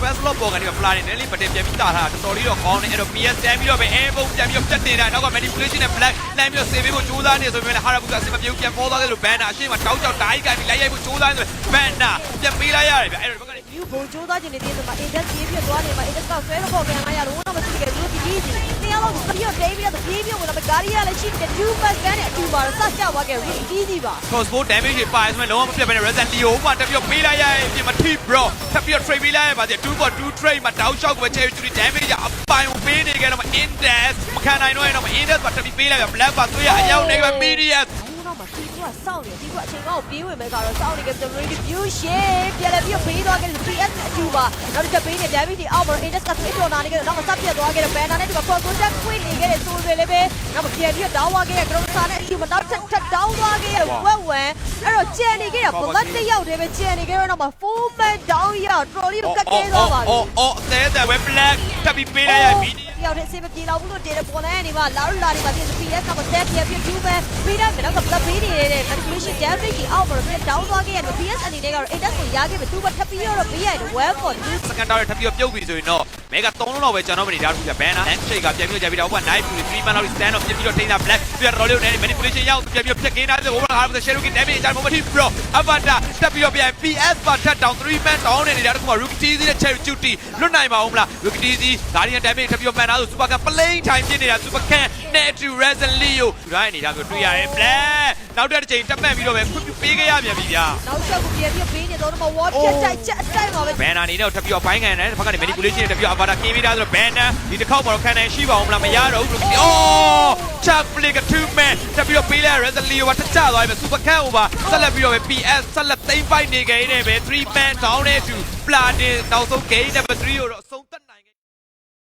first block ပေါ်ကနေဖလာနေတယ်လေပတင်ပြန်ပြီးတာထားတာတော်တော်လေးတော့ကောင်းတယ်အဲ့တော့ PS တန်ပြီးတော့ပဲ air bomb ပြန်ပြီးတော့ပြတ်တင်တာနောက်က manipulation နဲ့ black လမ်းပြီးတော့ save ဖို့ကြိုးစားနေဆိုပေမဲ့ဟာရာဘူကအစမပြေဘူးပြန်ပေါ်သွားတယ်လို့ banner အရှိမတောက်ကြောက်ဓာတ်ကြီးကပြီးလိုက်ရိုက်ဖို့ကြိုးစားနေဆို banner ပြန်ပေးလိုက်ရတယ်ဗျအဲ့တော့ဒီဘက်ကနေယူဘုံကြိုးစားခြင်းနေတဲ့ဆိုမှာ index ပြေးပြသွားနေမှာ index ကဆွဲတော့ပေါ်ပြန်လာရလုံးဝမရှိခဲ့ဘူးဒီ ကြီးစီတရားလုံးပြီးတော့ David ကပြေးပြဝင်လာဂါရီယာလည်းရှိတယ် two pass ကန်နဲ့အတူပါတော့ဆက်ကြသွားခဲ့ really easy ပါ crossbow damage တွေပါဆိုရင်လုံးဝမပြတ်ဘဲနဲ့ resident leo မှာတက်ပြီးတော့ပေးလိုက်ရရင်ပြင်မထိ bro ထပ်ပြီးတော့ trade ပေးလိုက်ရပါသေး2 for 2 trade မှာတောက်လျှောက်ကိုပဲ cherry tree damage ရအပိုင်ကိုပေးနေကြတော့ index မခံနိုင်တော့ရင်တော့ index ပါတက်ပြီးပေးလိုက်ရ black ပါသွေးရအရောက်နေပဲ medius တော့ မှဒီကစောင့်နေဒီကအချိန်ကောက်ပြေးဝင်မဲ့ကတော့စောင့်နေကြတယ် really view shit ပြန်လည်းပြီးတော့ပေးသွားခဲ့တယ် PS အတူပါနောက်တစ်ချက်ပေးနေပြန်ပြီးဒီအောက်မှာ index က switch တော်နာနေကြတယ်နောက်မှစပြတ်သွားခဲ့တယ် banner နဲ့ဒီက for contact queen နေခဲ့တယ်ဆိုတွေလည်းပဲနောက်မှပြန်ပြီးတော့ down သွားခဲ့တယ် ground စာနဲ့အတူမှာနောက်ထပ်ထပ် down သွားခဲ့တယ် wet one အဲ့တော့ကြံနေခဲ့တယ် blood တစ်ယောက်တည်းပဲကြံနေခဲ့တော့နောက်မှ full man down ရတော်လေးကိုကတ်ခဲ့သွားပါပြီ အော်အော်အသေးတယ်ပဲ black တက်ပြီးပေးလိုက်ရ medius တယောက်တည်းအစမပြေတော့ဘူးလို့တေးတယ်ပေါ်နေနေမှာလာရလာနေမှာပြင် PS ကမဆက်ပြပြတူပဲပြီးတော့ကတော့ blood ပေးနေတဲ့ manipulation damage ကြီးအောက်မှာပြန် down သွားခဲ့ရတယ် PS အနေနဲ့ကတော့ index ကိုရခဲ့ပြီသူကထပ်ပြီးတော့ပေးရတယ် well for two စကန်တာရထပ်ပြီးတော့ပြုတ်ပြီဆိုရင်တော့မဲက3လုံးလောက်ပဲကျွန်တော်မနေဒါဘူးပြ banner and shake ကပြန်ပြီးတော့ကြာပြီးတော့ဟိုက knife ပြီး3 man လောက် stand up ပြန်ပြီးတော့ထိန်းတာ black ပြန်တော်လေးနဲ့ manipulation ရောက်ပြန်ပြီးတော့ဖြတ်ကင်းတာဆိုဟိုကဟာတဲ့ shadow kid damage အကြမ်း moment bro avatar တက်ပြီးတော့ပြန် PS ပါထပ် down 3 man down နေနေတာတခုမှ rookie teasy နဲ့ cherry duty လွတ်နိုင်ပါဦးမလား rookie teasy guardian damage ထပ်ပြီးတော့ man သားဆို super can plane time ပြနေတာ super can net to resin leo ဒိုင်းနေတာမျိုးတွေ့ရတယ် black နောက်တစ်ချိန်တက်မှတ်ပြီးတော့ပဲခွင့်ပြုပေးခဲ့ရပြန်ပြီဗျာနောက်ချက်ကိုပြန်ပြီးပေးနေတော့မှ wall ပြတ်တိုက်ချက်အတိုက်မှာပဲဘန်နာနေတော့ထပ်ပြီးတော့ဘိုင်းကန်တယ်တစ်ဖက်ကနေ manipulation နဲ့ထပ်ပြီးတော့ avatar ကင်းပြီးသားဆိုတော့ဘန်နာဒီတစ်ခေါက်မှာတော့ခံနိုင်ရှိပါအောင်မလားမရတော့ဘူးလို့အော် chuck flick a two man ထပ်ပြီးတော့ပေးလိုက် resolute ကတချသွားပြီ super can over ဆက်လက်ပြီးတော့ပဲ ps ဆက်လက်သိမ်းပိုက်နေကြနေပဲ3 man down နဲ့2 platin နောက်ဆုံး game number 3ကိုတော့အဆုံး